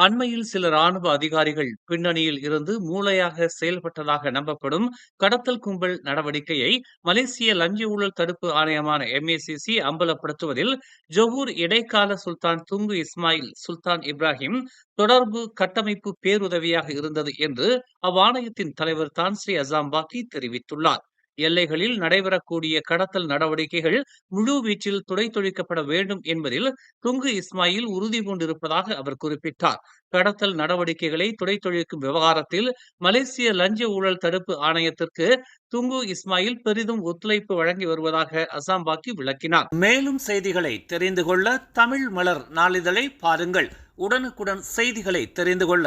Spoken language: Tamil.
அண்மையில் சில ராணுவ அதிகாரிகள் பின்னணியில் இருந்து மூளையாக செயல்பட்டதாக நம்பப்படும் கடத்தல் கும்பல் நடவடிக்கையை மலேசிய லஞ்ச ஊழல் தடுப்பு ஆணையமான எம்ஏசிசி அம்பலப்படுத்துவதில் ஜொஹூர் இடைக்கால sultan Tunku Ismail sultan Ibrahim தொடர்பு கட்டமைப்பு பேருதவியாக இருந்தது என்று அவ்வாணையத்தின் தலைவர் தான்ஸ்ரீ அசாம்பாக்கி தெரிவித்துள்ளார். எல்லைகளில் நடைபெறக்கூடிய கடத்தல் நடவடிக்கைகள் முழுவீச்சில் துடைத்தொழிக்கப்பட வேண்டும் என்பதில் துங்கு இஸ்மாயில் உறுதி கொண்டிருப்பதாக அவர் குறிப்பிட்டார். கடத்தல் நடவடிக்கைகளை துடைத்தொழிக்கும் விவகாரத்தில் மலேசிய லஞ்ச ஊழல் தடுப்பு ஆணையத்திற்கு துங்கு இஸ்மாயில் பெரிதும் ஒத்துழைப்பு வழங்கி வருவதாக அசாம் பாக்கி விளக்கினார். மேலும் செய்திகளை தெரிந்து கொள்ள தமிழ் மலர் நாளிதழை பாருங்கள். உடனுக்குடன் செய்திகளை தெரிந்து கொள்ள